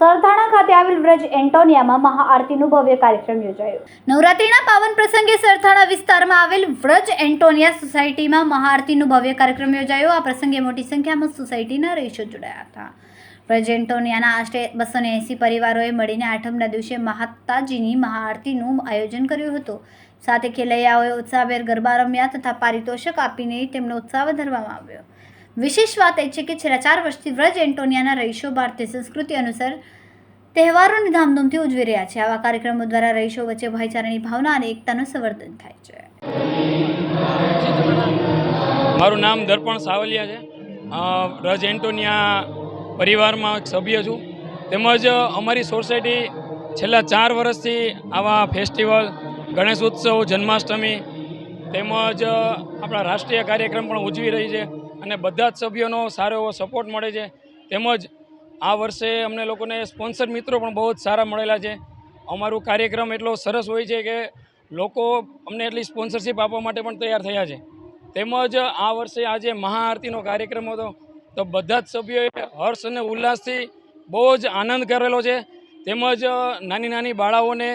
સરથાણા ખાતે આવેલ વ્રજ એન્ટોનિયામાં મહાઆરતીનું ભવ્ય કાર્યક્રમ યોજાયો. નવરાત્રીના પાવન પ્રસંગે સરથાણા વિસ્તારમાં આવેલ વ્રજ એન્ટોનિયા સોસાયટીમાં મહાઆરતીનું ભવ્ય કાર્યક્રમ યોજાયો. આ પ્રસંગે મોટી સંખ્યામાં સોસાયટીના રહીશો જોડાયા હતા. વ્રજ એન્ટોનિયાના આશરે બસો એંસી પરિવારોએ મળીને આઠમના દિવસે મહાતાજીની મહાઆરતીનું આયોજન કર્યું હતું. સાથે ખેલૈયાઓએ ઉત્સાહભેર ગરબા રમ્યા તથા પારિતોષક આપીને તેમનો ઉત્સાહ વધારવામાં આવ્યો. વિશેષ વાત એ છે કે છેલ્લા ચાર વર્ષથી વ્રજ એન્ટોનિયાના રહીશો ભારતીય સંસ્કૃતિ અનુસાર તહેવારોને ધામધૂમથી ઉજવી રહ્યા છે. આવા કાર્યક્રમો દ્વારા રહીશો વચ્ચે ભાઈચારાની ભાવના અને એકતાનું સંવર્ધન થાય છે. મારું નામ દર્પણ સાવલિયા છે. રજ એન્ટોનિયા પરિવારમાં એક સભ્ય છું. તેમજ અમારી સોસાયટી છેલ્લા ચાર વર્ષથી આવા ફેસ્ટિવલ ગણેશ ઉત્સવ જન્માષ્ટમી તેમજ આપણા રાષ્ટ્રીય કાર્યક્રમ પણ ઉજવી રહી છે અને બધા જ સભ્યોનો સારો એવો સપોર્ટ મળે છે. તેમજ, આ વર્ષે અમને લોકોને સ્પોન્સર મિત્રો પણ બહુ જ સારા મળેલા છે. અમારું કાર્યક્રમ એટલો સરસ હોય છે કે લોકો અમને એટલી સ્પોન્સરશિપ આપવા માટે પણ તૈયાર થયા છે. તેમજ, આ વર્ષે આજે મહાઆરતીનો કાર્યક્રમ હતો. તો બધા જ સભ્યોએ હર્ષ અને ઉલ્લાસથી બહુ જ આનંદ કરેલો છે. તેમજ નાની નાની બાળાઓને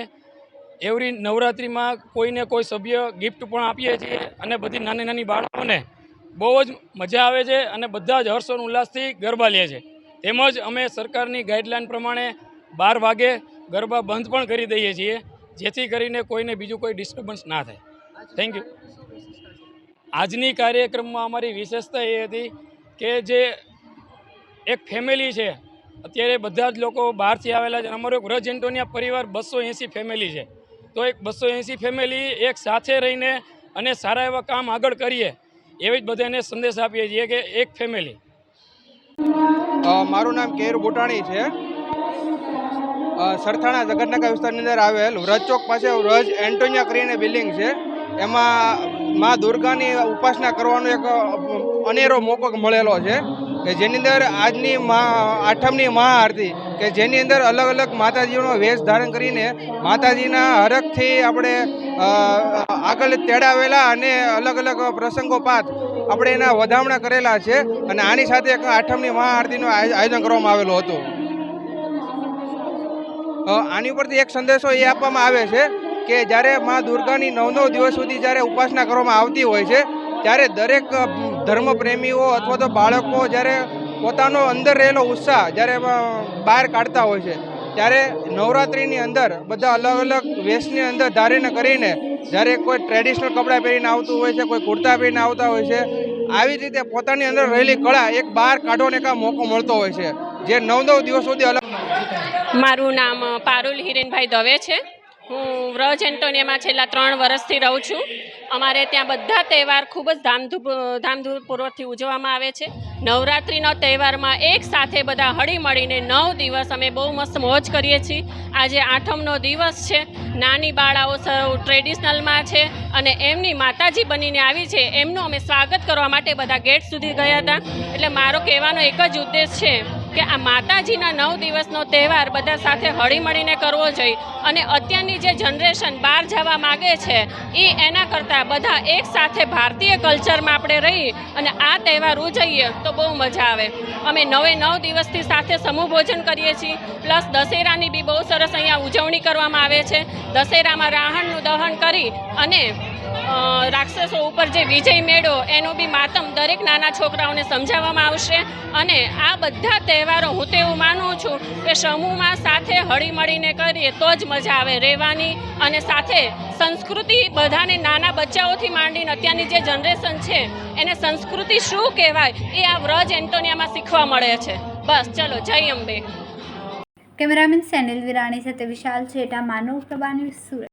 એવરી નવરાત્રિમાં કોઈને કોઈ સભ્ય ગિફ્ટ પણ આપીએ છીએ અને બધી નાની નાની બાળકોને બહુ જ મજા આવે છે અને બધા જ હર્ષોન ઉલ્લાસથી ગરબા લે છે. તેમજ અમે સરકારની ગાઈડલાઈન પ્રમાણે બાર વાગે ગરબા બંધ પણ કરી દઈએ છીએ, જેથી કરીને કોઈને બીજું કોઈ ડિસ્ટર્બન્સ ના થાય. થેન્ક યુ આજની કાર્યક્રમમાં અમારી વિશેષતા એ હતી કે જે એક ફેમિલી છે, અત્યારે બધા જ લોકો બહારથી આવેલા છે અમારો એક વ્રજ એન્ટોનિયા પરિવાર બસો એંસી ફેમિલી છે. તો એક બસો એંસી ફેમિલી એક સાથે રહીને અને સારા એવા કામ આગળ કરીએ, એવી જ બધાને સંદેશ આપીએ છીએ કે એક ફેમિલી મારું નામ કેર બોટાણી છે. સરથાણા જગતનગર વિસ્તારની અંદર આવેલ વ્રજ ચોક પાસે વ્રજ એન્ટોનિયા કરીને બિલ્ડિંગ છે. એમાં મા દુર્ગાની ઉપાસના કરવાનો એક અનેરો મોકો મળેલો છે. કે જેની અંદર આજની મા આઠમની મહાઆરતી, કે જેની અંદર અલગ અલગ માતાજીનો વેશ ધારણ કરીને માતાજીના હરખથી આપણે આગળ તેડાવેલા અને અલગ અલગ પ્રસંગોપાત આપણે એના વધામણા કરેલા છે અને આની સાથે એક આઠમની મહાઆરતીનું આયો- આયોજન કરવામાં આવેલું હતું. આની ઉપરથી એક સંદેશો એ આપવામાં આવે છે કે જ્યારે મા દુર્ગાની નવ નવ દિવસ સુધી જ્યારે ઉપાસના કરવામાં આવતી હોય છે ત્યારે દરેક ધર્મપ્રેમીઓ અથવા તો બાળકો જ્યારે પોતાનો અંદર રહેલો ઉત્સાહ જ્યારે બહાર કાઢતા હોય છે, ત્યારે નવરાત્રિની અંદર બધા અલગ અલગ વેશની અંદર ધારીને કરીને જ્યારે કોઈ ટ્રેડિશનલ કપડાં પહેરીને આવતું હોય છે, કોઈ કુર્તા પહેરીને આવતા હોય છે, આવી રીતે પોતાની અંદર રહેલી કળા એક બહાર કાઢવાનો એક મોકો મળતો હોય છે, જે નવ નવ દિવસ સુધી અલગ મારું નામ પારુલ હિરેનભાઈ દવે છે. હું વ્રજ એન્ટોનિયામાં છેલ્લા ત્રણ વર્ષથી રહું છું. અમારે ત્યાં બધા તહેવાર ખૂબ જ ધામધૂમ ધામધૂમપૂર્વકથી ઉજવવામાં આવે છે. નવરાત્રિનો તહેવારમાં એક સાથે બધા હળી મળીને નવ દિવસ અમે બહુ મસ્ત મોજ કરીએ છીએ. આજે આઠમનો દિવસ છે. નાની બાળાઓ સૌ ટ્રેડિશનલમાં છે અને એમની માતાજી બનીને આવી છે. એમનું અમે સ્વાગત કરવા માટે બધા ગેટ સુધી ગયા હતા. એટલે મારો કહેવાનો એક જ ઉદ્દેશ છે. કે આ માતાજીના નવ દિવસનો તહેવાર બધા સાથે હળીમળીને કરવો જોઈએ. અને અત્યારની જે જનરેશન બહાર જવા માગે છે એ એના કરતાં બધા એક સાથે ભારતીય કલ્ચરમાં આપણે રહી અને આ તહેવાર ઉજવીએ તો બહુ મજા આવે. અમે નવે નવ દિવસથી સાથે સમૂહ ભોજન કરીએ છીએ, પ્લસ દશેરાની બી બહુ સરસ અહીંયા ઉજવણી કરવામાં આવે છે. દશેરામાં રાહણનું દહન કરી અને રાક્ષસો ઉપર જે વિજય મેળો એનું બી માતમ દરેક નાના છોકરાઓને સમજાવવામાં આવશે. અને આ બધા તહેવારો હું તો એવું માનું છું કે સમૂહમાં સાથે હળી મળીને કરીએ તો જ મજા આવે રહેવાની અને સાથે સંસ્કૃતિ બધાને નાના બચ્ચાઓથી માંડીને અત્યારની જે જનરેશન છે, એને સંસ્કૃતિ શું કહેવાય એ આ વ્રજ એન્ટોનિયામાં શીખવા મળે છે. બસ, ચલો, જય અંબે. કેમેરામેન સેનિલ વિરાણી સાથે વિશાલ છેટા માનવ પ્રભા ન્યૂઝ સુરત.